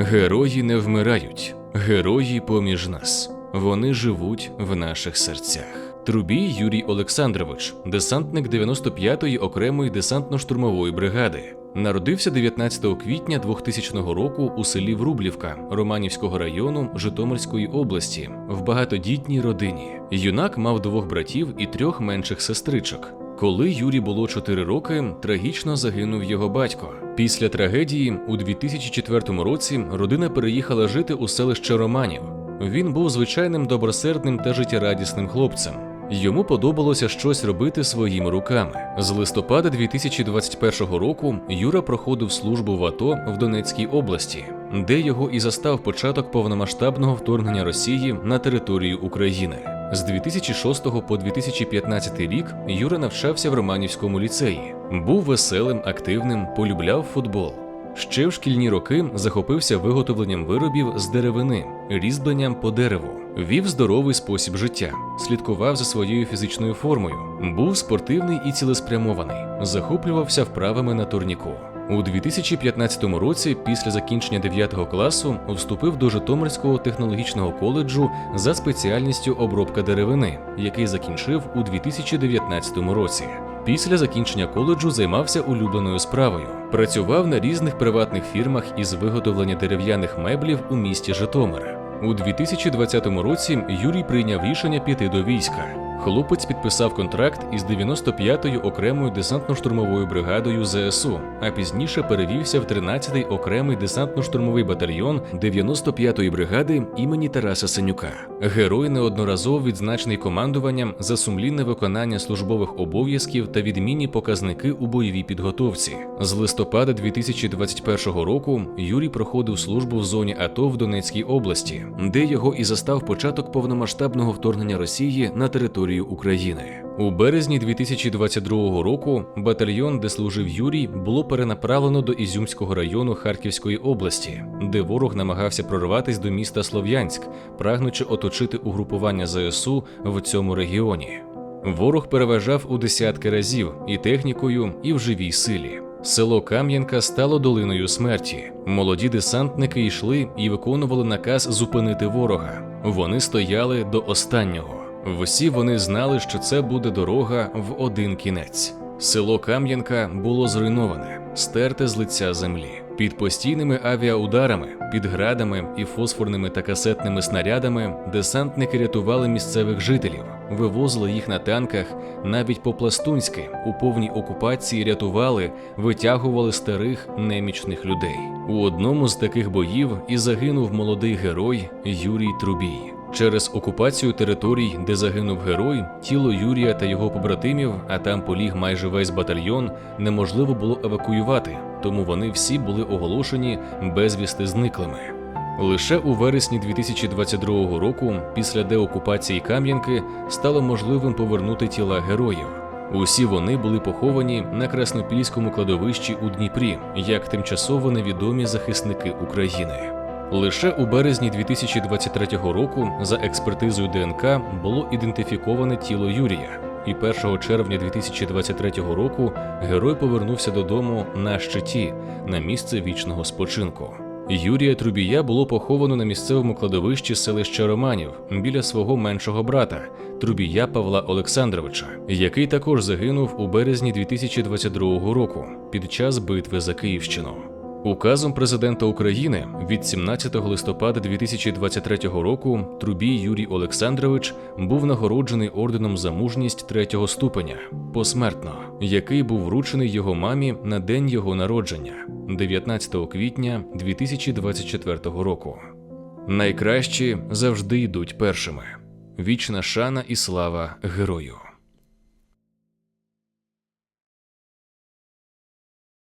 Герої не вмирають, герої поміж нас. Вони живуть в наших серцях. Трубій Юрій Олександрович, десантник 95-ї окремої десантно-штурмової бригади. Народився 19 квітня 2000 року у селі Врублівка Романівського району Житомирської області в багатодітній родині. Юнак мав двох братів і трьох менших сестричок. Коли Юрі було 4 роки, трагічно загинув його батько. Після трагедії у 2004 році родина переїхала жити у селище Романів. Він був звичайним добросердним та життєрадісним хлопцем. Йому подобалося щось робити своїми руками. З листопада 2021 року Юра проходив службу в АТО в Донецькій області, де його і застав початок повномасштабного вторгнення Росії на територію України. З 2006 по 2015 рік Юра навчався в Романівському ліцеї. Був веселим, активним, полюбляв футбол. Ще в шкільні роки захопився виготовленням виробів з деревини, різьбленням по дереву, вів здоровий спосіб життя, слідкував за своєю фізичною формою, був спортивний і цілеспрямований, захоплювався вправами на турніку. У 2015 році, після закінчення 9 класу, вступив до Житомирського технологічного коледжу за спеціальністю обробка деревини, який закінчив у 2019 році. Після закінчення коледжу займався улюбленою справою. Працював на різних приватних фірмах із виготовлення дерев'яних меблів у місті Житомир. У 2020 році Юрій прийняв рішення піти до війська. Хлопець підписав контракт із 95-ю окремою десантно-штурмовою бригадою ЗСУ, а пізніше перевівся в 13-й окремий десантно-штурмовий батальйон 95-ї бригади імені Тараса Сенюка. Герой неодноразово відзначений командуванням за сумлінне виконання службових обов'язків та відмінні показники у бойовій підготовці. З листопада 2021 року Юрій проходив службу в зоні АТО в Донецькій області, де його і застав початок повномасштабного вторгнення Росії на територію України. У березні 2022 року батальйон, де служив Юрій, було перенаправлено до Ізюмського району Харківської області, де ворог намагався прорватися до міста Слов'янськ, прагнучи оточити угрупування ЗСУ в цьому регіоні. Ворог переважав у десятки разів і технікою, і в живій силі. Село Кам'янка стало долиною смерті. Молоді десантники йшли і виконували наказ зупинити ворога. Вони стояли до останнього. Всі вони знали, що це буде дорога в один кінець. Село Кам'янка було зруйноване, стерте з лиця землі. Під постійними авіаударами, під градами і фосфорними та касетними снарядами десантники рятували місцевих жителів, вивозили їх на танках, навіть по-пластунськи у повній окупації рятували, витягували старих немічних людей. У одному з таких боїв і загинув молодий герой Юрій Трубій. Через окупацію територій, де загинув герой, тіло Юрія та його побратимів, а там поліг майже весь батальйон, неможливо було евакуювати, тому вони всі були оголошені безвісти зниклими. Лише у вересні 2022 року, після деокупації Кам'янки, стало можливим повернути тіла героїв. Усі вони були поховані на Краснопільському кладовищі у Дніпрі як тимчасово невідомі захисники України. Лише у березні 2023 року за експертизою ДНК було ідентифіковане тіло Юрія, і 1 червня 2023 року герой повернувся додому на щиті на місце вічного спочинку. Юрія Трубія було поховано на місцевому кладовищі селища Романів біля свого меншого брата Трубія Павла Олександровича, який також загинув у березні 2022 року під час битви за Київщину. Указом президента України від 17 листопада 2023 року Трубій Юрій Олександрович був нагороджений орденом за мужність третього ступеня посмертно, який був вручений його мамі на день його народження 19 квітня 2024 року. Найкращі завжди йдуть першими. Вічна шана і слава герою.